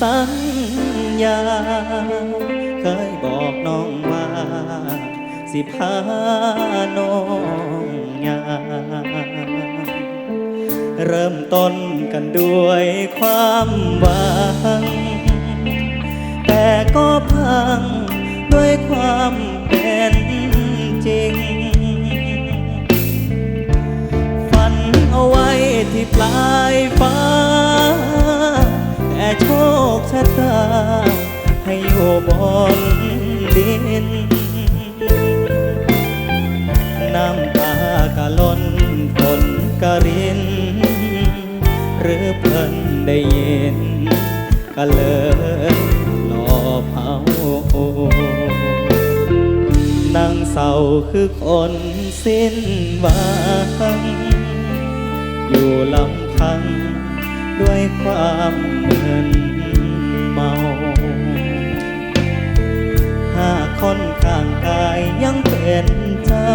สัญญา เคยบอกน้องว่าสิพาน้องยาเริ่มต้นกันด้วยความหวัง แต่ก็พังด้วยความเป็นจริง ฝันเอาไว้ที่ปลายฟ้า โชคชะตา ให้อยู่บนดิน น้ำตากะล้นฝนกะริน หรือเพิ่นได้ยินก็เลยหลอเอานั่งเศร้าคือคนสิ้นหวังอยู่ลำพัง ด้วยความเหมือนเมาหากคนข้างกายยังเป็นเจ้า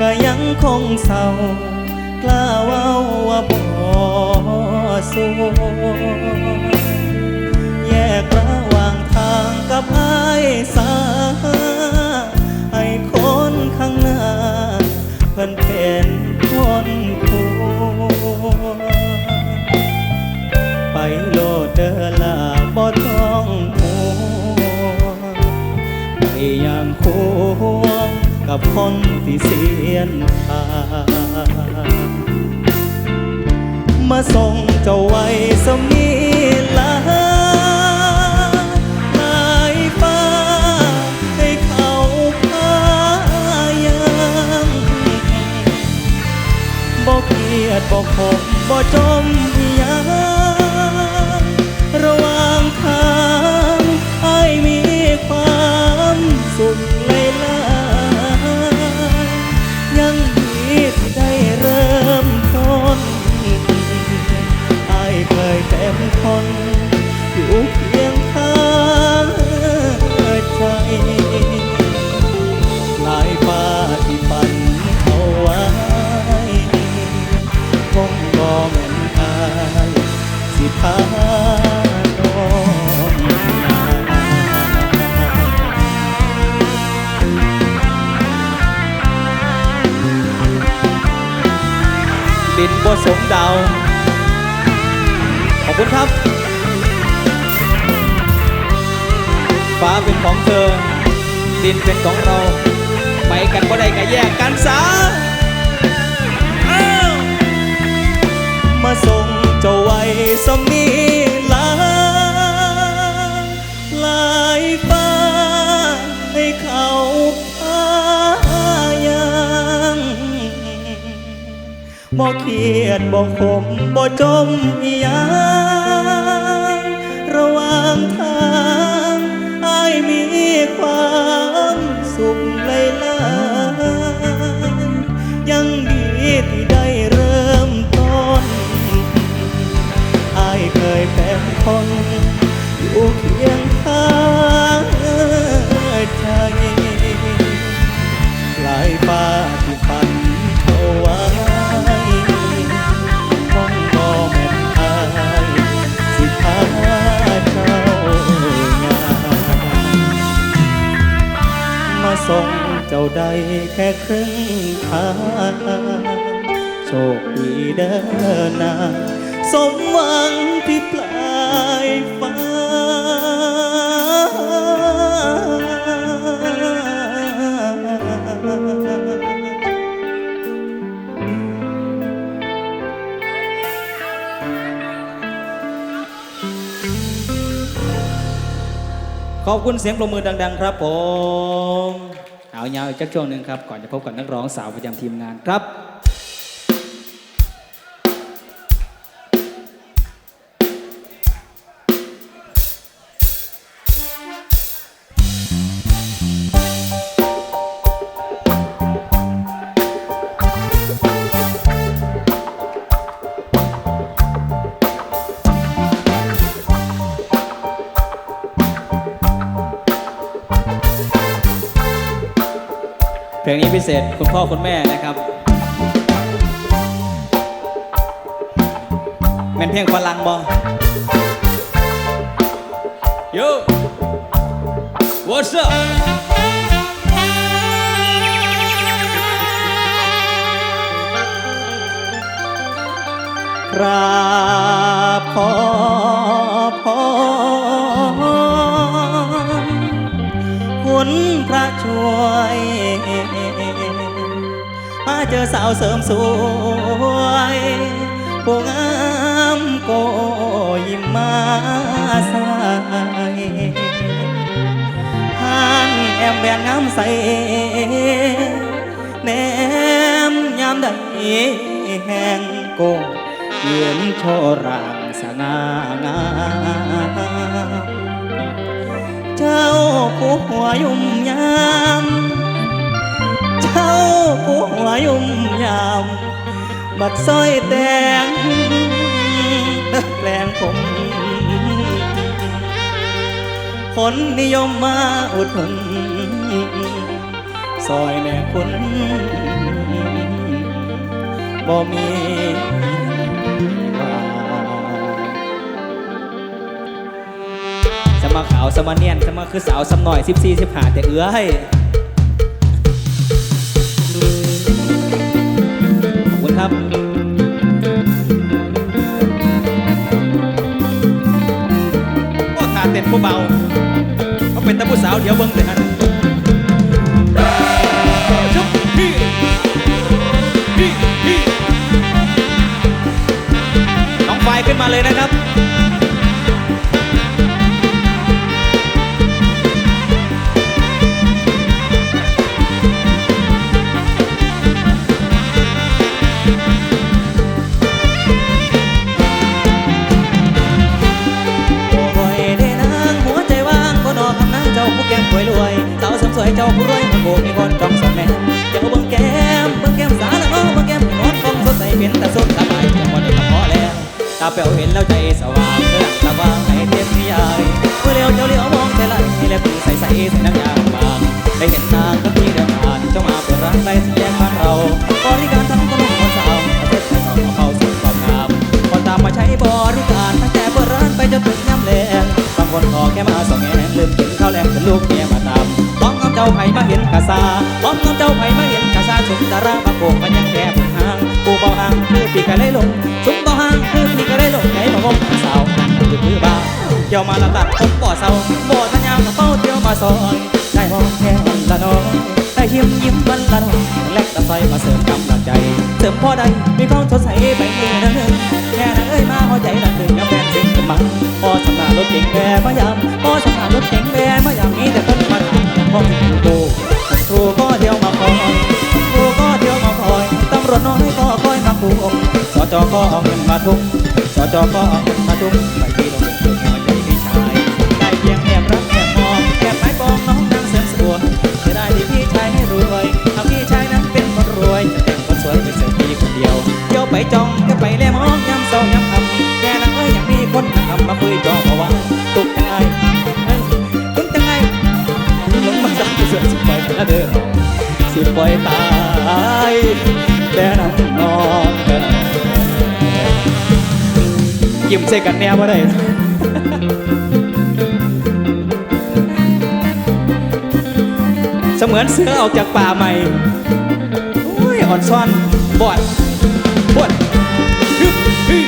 ก็ยังคงเศร้ากล้าว้าว่าบ่สูแยกระหว่างทางกับไอ้ายสาให้คนข้างหน้าเพิ่นเป็นคนคู่ อย่างควงกับคนที่เสียนทางมาส่งเจ้าไว้สมีลาลายฟ้าให้เขาพายังบ่เครียดบ่ขมบ่จมียัง สิพาน้องดินบ่สมดาว ขอบคุณครับ ฟ้าเป็นของเธอ ดินเป็นของเรา ไปกันบ่ได้ก็แยกกันซะมาส่ง สมีลาลายฟ้าให้เขาพายังบ่เครียดบ่ขมบ่จมียังระวังทา คุณเสียงปรบมือดัง ๆ ครับผม เอายาวอีกจักช่วงหนึ่งครับ ก่อนจะพบกับนักร้องสาวประจำทีมงานครับ พ่อคุณแม่ เจอสาวเสริมสวยผู้งามโกยิ้มมาใส่ห่างแอมแบนงามใสแนมยามใดแห่งโกยืนโชว์ร่างสง่างามเจ้าผู้หัวยุ่มยาม เจ้าผู้หัวยุ่มยาม บัดซอยแตงแปลงผมคนนิยมมาอุดหนุนซอยแม่คุณบ่มีว่าสมาขาวสมาเนียนสมาคือสาวสำหน่อย14 15แต่เอื้อยข ครับก็ขาเต็มผู้เบาเขาเป็นตะผู้สาวเดี๋ยวเบิ้งเลยฮะชุบพี่พี่พี่น้องไฟขึ้นมาเลยนะครับ ผู้แก้มรวยรวยสาวสมสวยเจ้าผู้รวยมันโบกมีคนจ้องสองแม่เจ้าเบิ่งแก้มเบิ่งแก้มสาละน้องเบิ่งแก้มนอนคงสดใสเป็นแตาสดสบายเพียงวันนี้ก็พอแล้วตาเปลวเห็นแล้วใจสว่างเธอหลังตาว่างให้เต็มนิยายเมื่อเลี้ยวเจ้าเลี้ยวมองใจไหลและปืนใสใสใส่น้ำยางบางได้เห็นนางกับพี่เดินผ่านเจ้ามาเปิดร้านไรสีแยกบ้านเราบริการทั้ง คนขอแค่มาส่องแงนลืมกินข้าวแลงเป็นลูกเมียมาตามป้องกับเจ้าไผ่มาเห็นกะซาป้องกับเจ้าไผ่มาเห็นกะซาชุมดารามาโกงมันยังแก่ผุนหางกูเบาหางคือปีกะเลยลงชุมเบาหางคือปีกะเลยลงไหนมางมสาวคือคือบ้าเที่ยวมาละตัดผมบ่อเศร้าบ่ทันยามกับเป้าเที่ยวมาซอยได้ห้อมแค่วันละน้อยได้ยิ้มยิ้มวันละน้อยแลกตะไฟมาเสริมกำลังใจ เสริมพ่อใดมีความสดใสไปเมื่อนั้นแค่นั้นเอ้ยมาหัวใจละ เก่งแบมายามพอสำนารถเก่งแบมายามมีแต่คนมาถามพ่อครูโตครูก็เดี่ยวมาคอยครูก็เดี่ยวมาคอยตำรวจน้อยก็คอยมาผูกสจก็เอาเงินมาทุ่มสจก็เอาเงินมาทุ่มไปที เด้อสิปล่อยตายแต่น้ำนอนเด้อยิ้มใส่กันแนวมาได้เสมือนเสือออกจากป่าใหม่อ้ยอ่อนซ่อนบอดบอดฮึบฮึ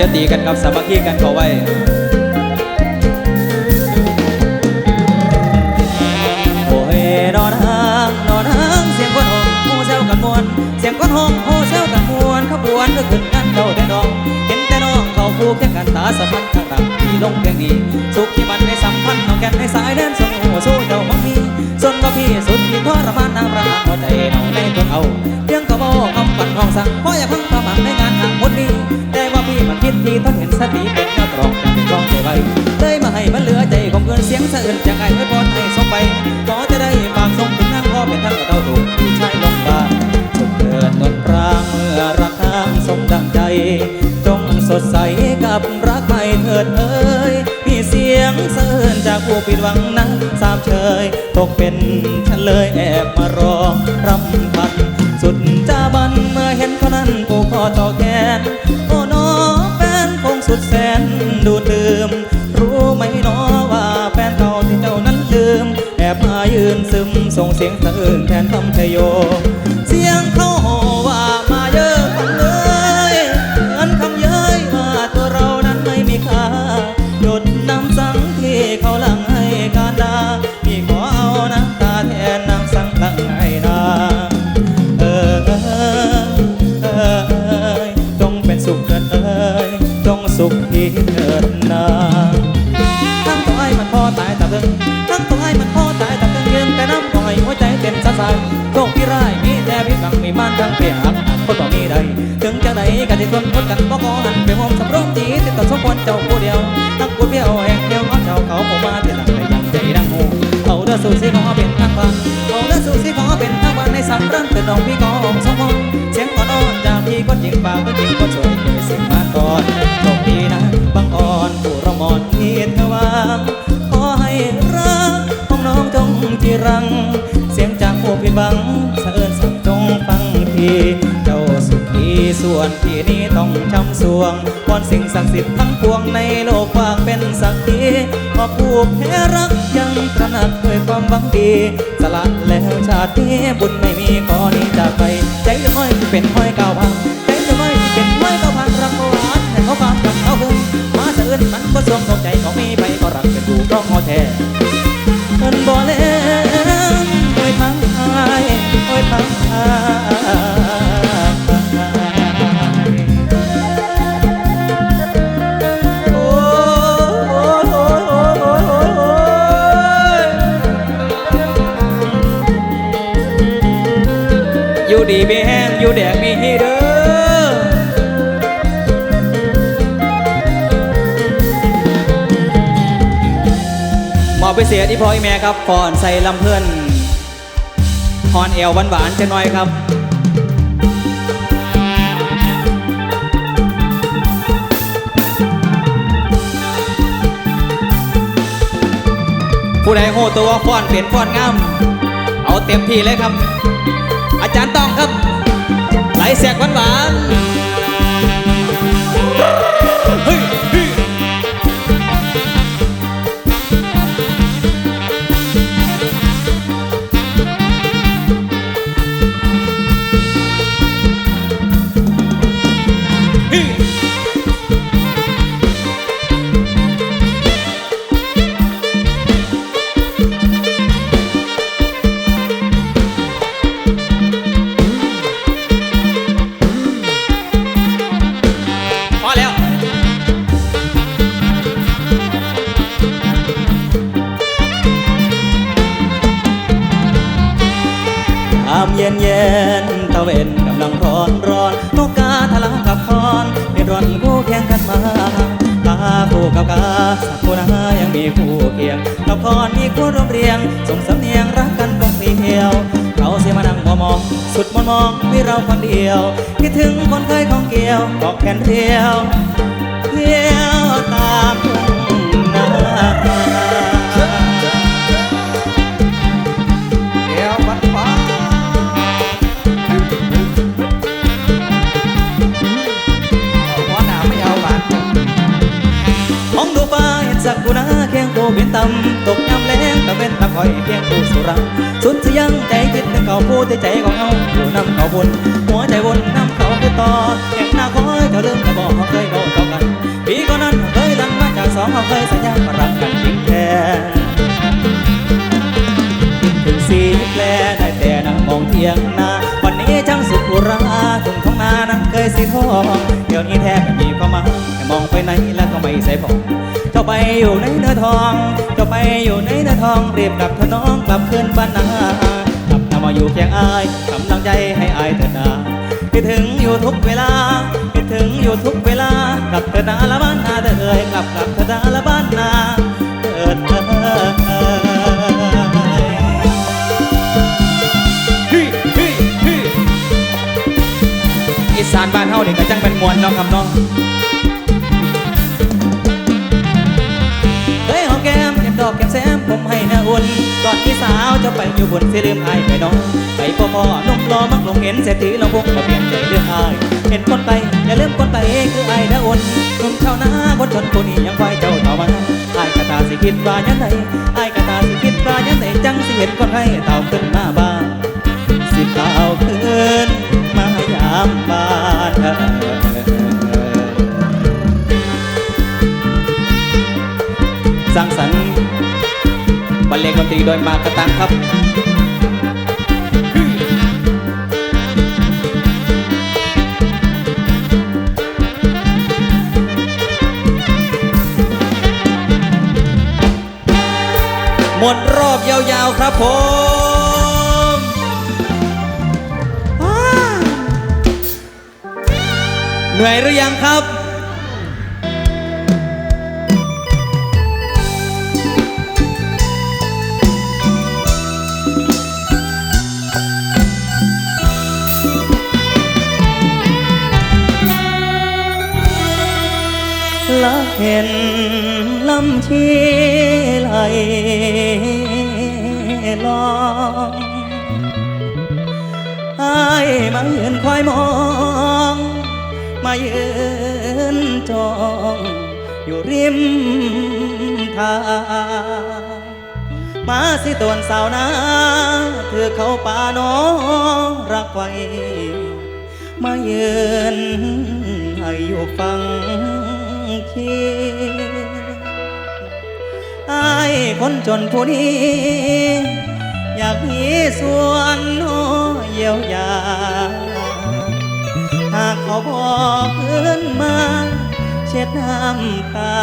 ย่าขาอย่าตีกันครับสามัคคีกันข้าไว้โอ้ยนอนห้างนอนห้างเสียงคนห้องโฮเซลกันมวนเสียงคนห้องโฮเซลกันมวนขบวนก็ขึ้นกันเจ้าแต่น้องเห็นแต่น้องเขาคู่แข่งกันตาสะพันข้างหลังที่ลงเพียงนี้สุขที่มันไม่สัมพันธ์น้องแก่นในสายเดินสมหัวสู้เจ้ามังมีส่วนก็พี่สุดที่ทรมานน้ำร ดหวังนั้นสามเชยตกเป็นฉันเลยแอบมารอรำพัน สุดจ้าบันเมื่อเห็นเขานั้นผูกคอต่อแขนโอ้น้อแฟนคงสุดแสนดูดื่ม รู้ไหมน้อว่าแฟนเก่าที่เจ้านั้นลืม แอบมายืนซึมส่งเสียงสะอื้นแทนคำชโยเสีย ส่วนที่นี้ต้องช้ำสวงวอนสิ่งศักดิ์สิทธิ์ทั้งปวงในโลกวางเป็นสักขีขอผูกแพ้รักยังตระหนักด้วยความหวังดีสละแล้วชาตินี้บุญไม่มีขอนี้จากไป ใจจะน้อยที่เป็นห้อยเก่าพังใจจะน้อยที่เป็นห้อยเก่าพังรักหวานแต่เขาฟามกับเขาหึงมาเสะอื่นมันก็สวมของใจของมีไปก็รักเป็นดูร้องงอแท้เพิ่นบ่แลโดีมีแห้งอยู่แดงมีเด้อหมอบไปเสียที่พ่ออีแม่ครับฟอนใส่ลำเพื่อนฮอนเอวหวานๆจะน้อยครับผู้ใดโหตัวฟ้อนเปลี่ยนฟ้อนงามเอาเต็มที่เลยครับ อาจารย์ตองครับ ไหลแสกหวาน เย็นเย็นตะเวนกำลังร้อนร้อนนกกาทะลังกับคอนเป็นร้อนคู่แข่งกันมาตาคู่กับกาสักคู่นายังมีคู่เคียงกับคอนมีคู่ร่วมเรียงส่งสำเนียงรักกันคงเดียว เราเสียมานั่งมองมองสุดมนมองมีเราคนเดียวคิดถึงคนเคยของเกี่ยวกอกแขนเรียวเที่ยวตามทุ่งนา สักกูนาเคียงกูเป็นตำตกยามแรงตะเว้นตะคอยเคียงกูสุรังสุดที่ยังใจคิดถึงเขาพูดที่ใจของเขาอยู่นำเขาบนหัวใจวนนำเขาคือต่อแข่งหน้าคอยเจ้าลืมแต่บอกเขาเคยบอกต่อกันปีก่อนนั้นเคยดังมาจากสองเขาเคยสัญญามารักกันจริงแท้คิดถึงสีแปลได้แต่นั่งมองเทียงนาวันนี้ช่างสุขอุราทุ่งท้องนานั้นเคยสีทองเดี๋ยวนี้แทบไม่มีความหมายแค่มองไปไหนแล้วก็ไม่ใส่ผม จะไปอยู่ในเนื้อทองจะไปอยู่ในเนื้อทองเรียบกับเถอะน้องกลับคืนบ้านนากลับนามาอยู่เคียงอายกำลังใจให้อายเถิดนาคิดถึงอยู่ทุกเวลาคิดถึงอยู่ทุกเวลากลับเธอะนาละบ้านนาเธอเอ๋ยกลับกลับเธอะนาละบ้านนาเถิดเอ่อีสานบ้านเฮานี่ก็จังเป็นมวลน้องคำน้อง ก่อนที่สาวจะไปอยู่บนเสิลืมอายไปน้องไปพ่อพ่อนุ่มรอมักลงเห็นเศรษฐีเราพงมาเปลี่ยนใจเรื่องอาย เห็นคนไปอย่าลืมคนไปคืออายนาอุ่นหนุ่มชาวนาคนจนคนนี้ยังไหวเจ้าต่อมาอายกะตาสิคิดว่ายันใดอายกะตาสิคิดว่ายันใดจังสิเห็นคนให้เต่าขึ้นมาบ้านสิเต่าขึ้นมายามบ้านสร้างสรรค์ รรเลงดนตรีโดยมากระตังครับหมดรอบยาวๆครับผมเหนื่อยหรือยังครับ ห็นลำชีไหลลองไอายมายืนคอยมองมายืนจองอยู่ริมทางมาสิตวนสาวนาคือเขาป่าน้องรักไว้มายืนให้อยู่ฟัง คีไอ้ายคนจนผู้นี้ อยากมีส่วนน้อยเยียวยา หากเขาบอกขึ้นมา เช็ดน้ำตา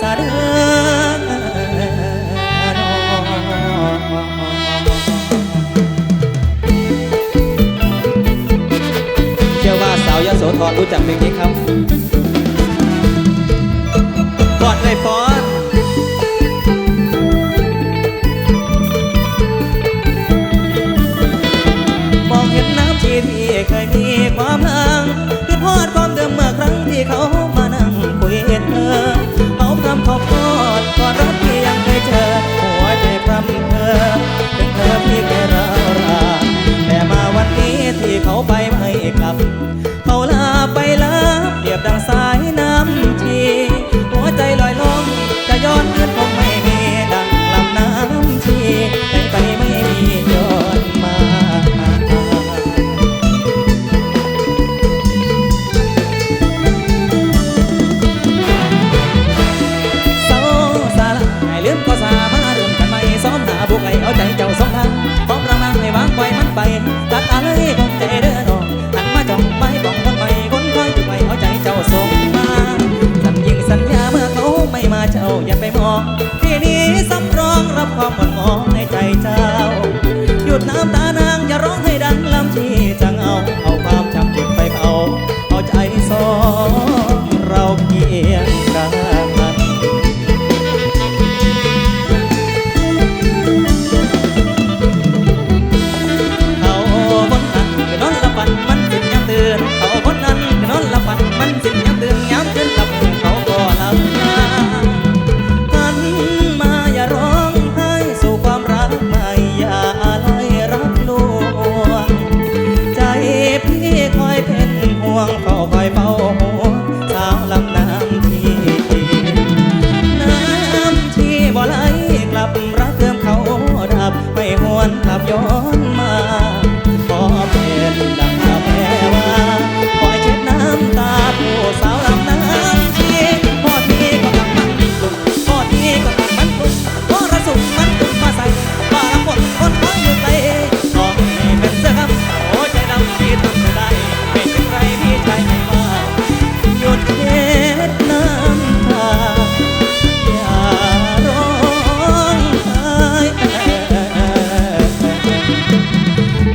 สะเดือ ธรรู้จักเพลงนี้ครับฟอนเลยฟอนมองเห็นน้ำชีที่เคยมีความลังคือพอดความเดิมเมื่อครั้งที่เขามานั่งคุยเธอเอาคำขอบโทษก่อนรักที่ยังเคยเจอหัวใจพรำเธอเป็นเธอที่เคยร้าราแต่มาวันนี้ที่เขาไปไม่กลับ รียบดังสา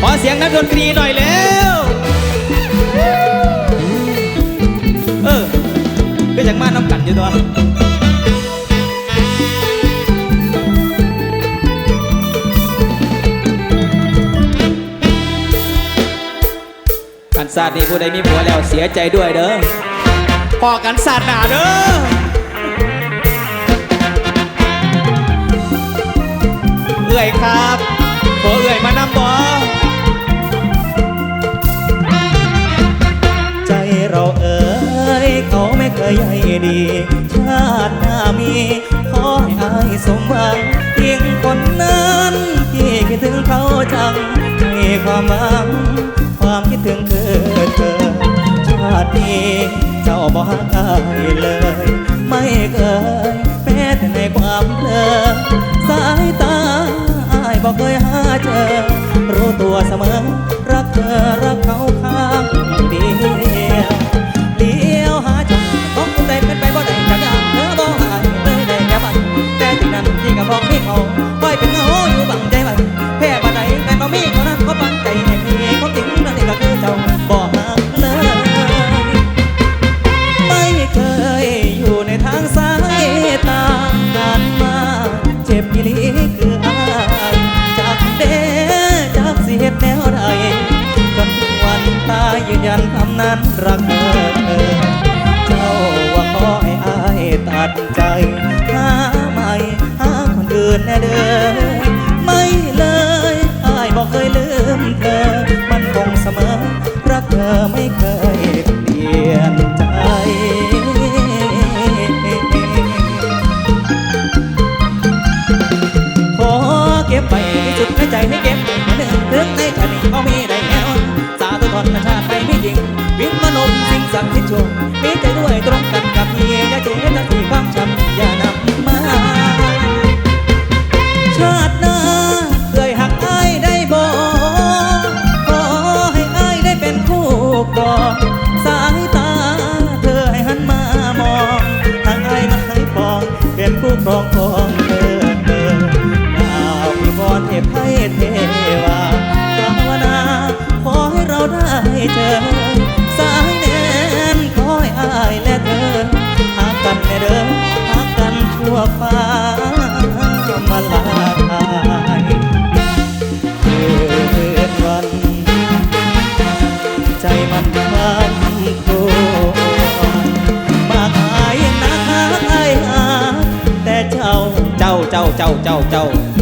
ขอเสียงนักดนตรีหน่อยเร็วเออก็ยังมาน้ำกันอยู่ตัวศาสตร์นี้ผู้ใดมีผัวแล้วเสียใจด้วยเด้อพอกันศาสตร์หนาเด้อเอื่อยครับผัวเอื่อยมานำบ่ เขาไม่เคยใยดี ชาติหน้ามีขอให้อายสมหวังเพียงคนนั้นที่คิดถึงเขาจังมีความหวังความคิดถึงเธอเธอ ชาตินี้เจ้าบอกอายเลย ไม่เคย เจ้าเจ้าเจ้า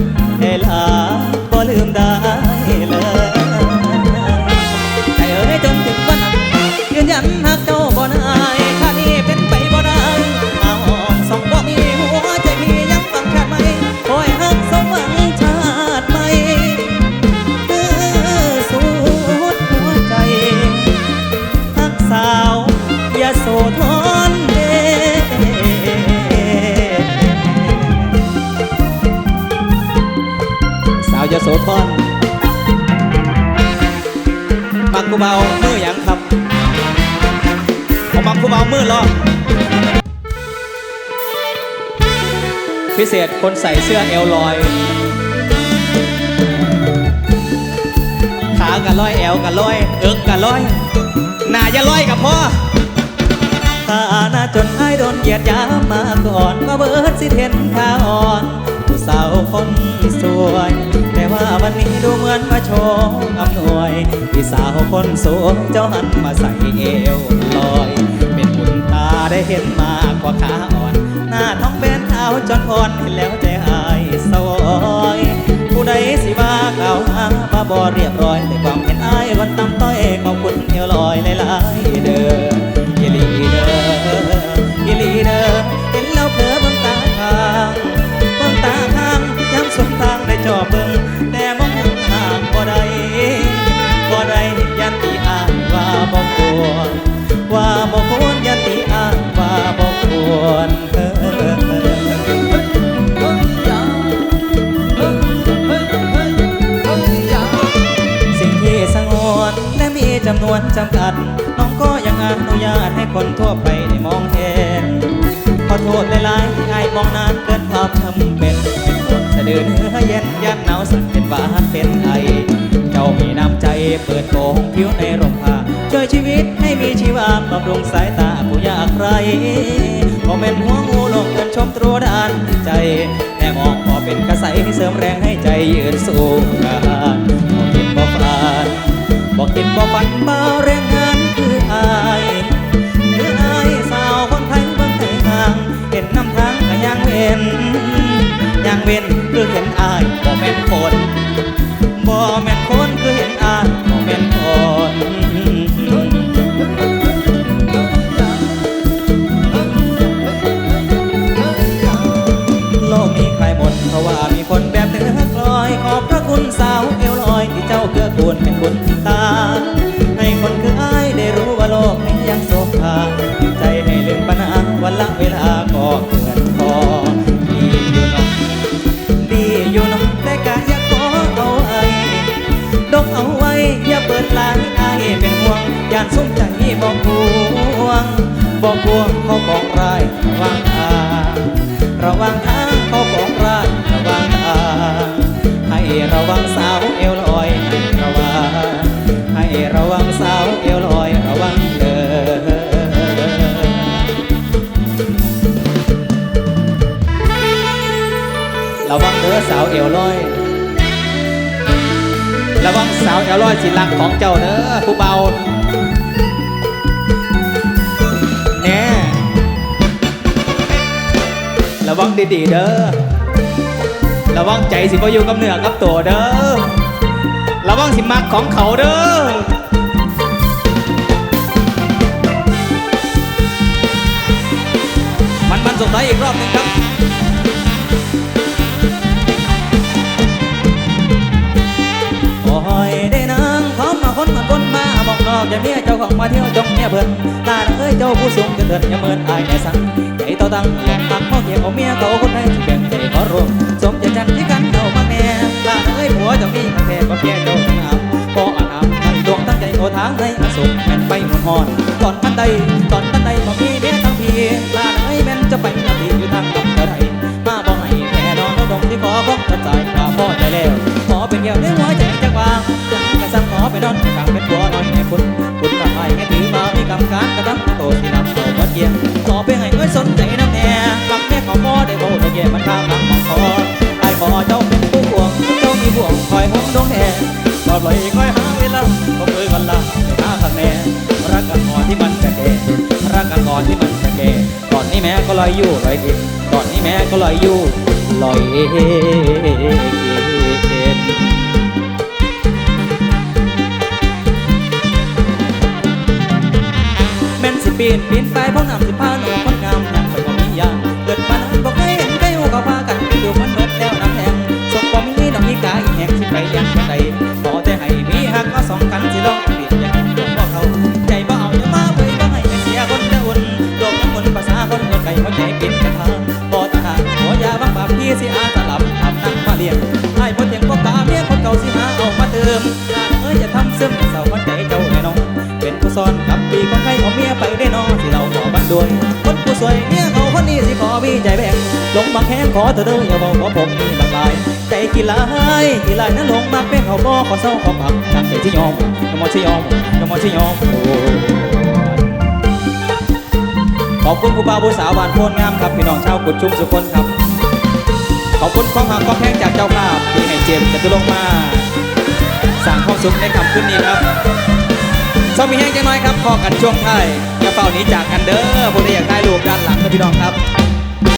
เบามือหยังครับผมมักกูเบามือรอพิเศษคนใส่เสื้อเอลลอย ขากันลอยแอวกันลอย เอิกกันลอยหน้าอย่าลอยกับพ่อข้าหน้าจนไอ้ายโดนเหยียดยามมาก่อนมาเบิดสิเห็นข้าอ่อนผู้สาวคนสวย ว่าวันนี้ดูเหมือนมาโชว์อำนวยพี่สาวคนสวยเจ้าหันมาใส่เอวลอย เป็นบุญตาได้เห็นมากกว่าขาอ่อน หน้าท้องเป็นขาวจนอ่อนเห็นแล้วใจอายสวอยผู้ใดสิว่าเก่าหาบ้าบอเรียบร้อยแต่ความเห็นอายวันตำต้อยขอบคุณเอวลอยหลายๆเด้อ วร ว่าบ่ควรยันตีอ้างว่าบ่ควรเออสิ่งที่สงวนและมีจำนวนจำกัด น้องก็ยังอนุญาตให้คนทั่วไปได้มองเห็นขอโทษหลายๆที่ไอ้มองนานเกินความจำเป็นเป็นคนสะดือเนื้อเย็นยันหนาวสั่นเป็นหวาเป็นไอ เจ้ามีน้ำใจเปิดโเสเสริมแรงให้ใจยืนสู้กันบอกคิดบ่ฝันบ่ติดบอกฝันบ่แรงงานคืออายคืออายสาวคนไทยเมืองไทยห่างเห็นน้ำทางก็ยังเว้นยังเว้นคือเห็นอายบ่แม่นคนบ่แม่นคน บอกพวงบอกพวงเขาบอกรายระวังทางระวังทางเขาบอกรายระวังทางให้ระวังสาวเอวลอยให้ระวังให้ระวังสาวเอวลอยระวังเด้อระวังเด้อสาวเอวลอย ระวังสาวเอวลอยสิลักของเจ้าเด้อผู้เบา ระวังดีๆเด้อ ระวังใจสิบ่อยู่กับเนื้อกับตัวเด้อ ระวังสิมักของเขาเด้อมันมันส่งท้ายอีกรอบหนึงครับ อกอย่าเมียเจ้าของมาเที่ยวจงเมียเพิ่นตาเอ้ยเจ้าผู้สูงจะเถิดอย่าเมินอายในสังใจเต่าตังลงตักพ่อเกียวเอาเมียเขาคนใดที่แบ่งใจขอรวมสมใจจันที่กันเอามาแน่ตาเอ้ยผัวเจ้ามีทั้งแท้ก็แค่เจ้าทั้งอาพออาบทั้งดวงตั้งใจโอทางให้อสุขแม่นไปหมดหอนตอนทันใดตอนทันใดบ่มีเมียทั้งพี่ตาเอ้ยแม่นจะไปนาทีอยู่ทางลำเท่าใดมาบ่ให้แค่นอนดงที่ขอคงกระจายข้าพ่อใจแล้วขอเป็นเกี่ยวในหัวใจจักวางจงกระสังขอไปนอนในขังเป็น ผัวน้อยในคุณคุณกับไอ้แค่ถือมามีกรรมการกระทำโตที่นำเอาวัดเยี่ยมขอไปให้ไว้สนใจน้ำแน่ฟังแม่ขอพ่อได้โบได้เยี่ยมันข้ามหลังมองคอไอ้ขอเจ้าเป็นผู้ห่วงเจ้ามีห่วงคอยห่วงดวงแน่ปลอดปล่อยคอยหาเวลาก็มือกันละไปหาข้างแน่รักกันก่อนที่มันจะแก่รักกันก่อนที่มันจะแก่ก่อนนี้แม่ก็ลอยอยู่ลอยเอ็นก่อนนี้แม่ก็ลอยอยู่ลอยเอ็น ปีนปีนไปเพราะนำสิพาหนูคนงามยังไปบ่มียางเกิดมานั้นบอกให้เห็นใครหูเขาพากันไปดูมันเบิดแล้วน้ำแหงสมบ่มีดอกมีกายแหงสิไปยังบ่ได้ขอแต่ให้มีหักเอาสองกันสิลองเปลี่ยนอย่างนี้บ่เขาใจบ่เอาอย่ามาเบ่ยบ่ให้เสียคนเด้ออุ่นโลกน้ำมนภาษาคนเงินไก่เขาใจเป็นกระทางบ่ทารหัวยาบางบาปพี่สิอาสลับทำนั่งมาเลี้ยงให้บ่เตียงบ่ตาเมียคนเก่าสิหาเอามาเติมเอ้ยอย่าทำซึม ด้วยคนผู้สวยเมียเขาคนนี้สิขอมีใจแบ่งลงมาแค้นขอเธอเด้ออย่าบอกขอผมมีบางลาย ใจกี่ลายกี่ลายนั้นลงมาเป็นเขาบ่ขอเศร้าขอผักทางใจที่ยอมยอมที่ยอมยอมที่ยอมขอบคุณผู้บ่าวผู้สาวบ้านโพนงามครับพี่น้องชาวกุดชุมสุคนครับ ขอบคุณความหักความแพงจากเจ้าภาพที่ให้เจมส์จตุรงมา สั่งความสุขในค่ำคืนนี้ครับ สมีแห้งจังน้อยครับพอกันช่วงไทยกระเป่านี้จากกันเด้อผู้ใดอยากได้รูปด้านหลังนะพี่น้องครับ